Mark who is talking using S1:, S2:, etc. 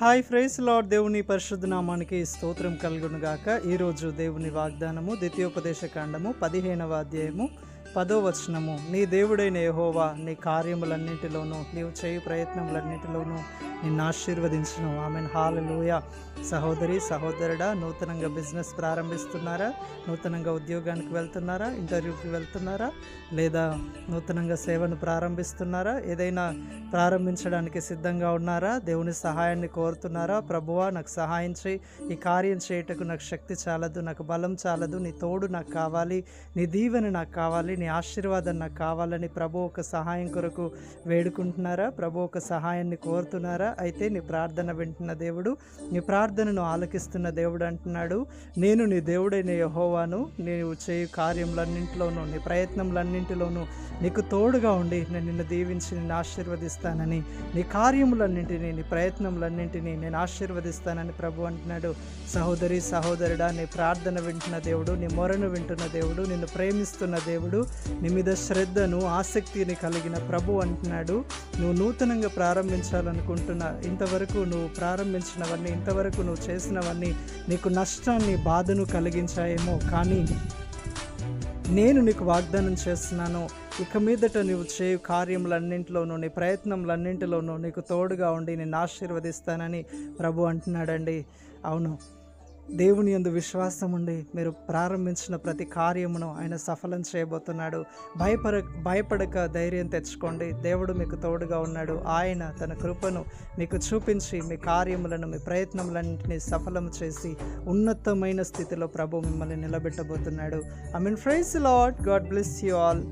S1: Hi fries lord దేవుని పరిశుద్ధ నామానికి స్తోత్రం కలుగును గాక ఈరోజు దేవుని వాగ్దానము ద్వితీయోపదేశ కాండము పదిహేనవ అధ్యాయము పదో వచనము. నీ దేవుడైన యెహోవా నీ కార్యములన్నింటిలోనూ నీవు చేయు ప్రయత్నములన్నింటిలోనూ నిన్ను ఆశీర్వదించును. హాల్ హాలలోయ. సహోదరి సహోదరుడా నూతనంగా బిజినెస్ ప్రారంభిస్తున్నారా? నూతనంగా ఉద్యోగానికి వెళ్తున్నారా? ఇంటర్వ్యూకి వెళ్తున్నారా? లేదా నూతనంగా సేవను ప్రారంభిస్తున్నారా? ఏదైనా ప్రారంభించడానికి సిద్ధంగా ఉన్నారా? దేవుని సహాయాన్ని కోరుతున్నారా? ప్రభువా నాకు సహాయం చేయి. ఈ కార్యం చేయటకు నాకు శక్తి చాలదు నాకు బలం చాలదు. నీ తోడు నాకు కావాలి నీ దీవెన నాకు కావాలి నీ ఆశీర్వాదం నాకు కావాలని ప్రభు ఒక సహాయం కొరకు వేడుకుంటున్నారా? ప్రభు ఒక సహాయాన్ని కోరుతున్నారా? అయితే నీ ప్రార్థన వింటున్న దేవుడు నీ ప్రార్థనను ఆలకిస్తున్న దేవుడు అంటున్నాడు. నేను నీ దేవుడైన యహోవాను నీవు చేయు కార్యములన్నింటిలోనూ నీ ప్రయత్నములన్నింటిలోనూ నీకు తోడుగా ఉండి నేను నిన్ను దీవించి నిన్ను ఆశీర్వదిస్తానని నీ కార్యములన్నింటినీ నీ ప్రయత్నములన్నింటినీ నేను ఆశీర్వదిస్తానని ప్రభు అంటున్నాడు. సహోదరి సహోదరుడా నీ ప్రార్థన వింటున్న దేవుడు నీ మొరను వింటున్న దేవుడు నిన్ను ప్రేమిస్తున్న దేవుడు నీ మీద శ్రద్ధను ఆసక్తిని కలిగిన ప్రభు అంటున్నాడు. నువ్వు నూతనంగా ప్రారంభించాలనుకుంటున్న ఇంతవరకు నువ్వు ప్రారంభించినవన్నీ ఇంతవరకు నువ్వు చేసినవన్నీ నీకు నష్టాన్ని బాధను కలిగించాయేమో. కానీ నేను నీకు వాగ్దానం చేస్తున్నాను ఇక మీదట నీవు చేయు కార్యములన్నింటిలోనూ నీ ప్రయత్నములన్నింటిలోనూ నీకు తోడుగా ఉండి నేను ఆశీర్వదిస్తానని ప్రభు అంటున్నాడండి. అవును. దేవుని యందు విశ్వాసం ఉండి మీరు ప్రారంభించిన ప్రతి కార్యమును ఆయన సఫలం చేయబోతున్నాడు. భయపడ భయపడక ధైర్యం తెచ్చుకోండి. దేవుడు మీకు తోడుగా ఉన్నాడు. ఆయన తన కృపను మీకు చూపించి మీ కార్యములను మీ ప్రయత్నములన్నింటినీ సఫలం చేసి ఉన్నతమైన స్థితిలో ప్రభు మిమ్మల్ని నిలబెట్టబోతున్నాడు. I mean praise Lord God bless you all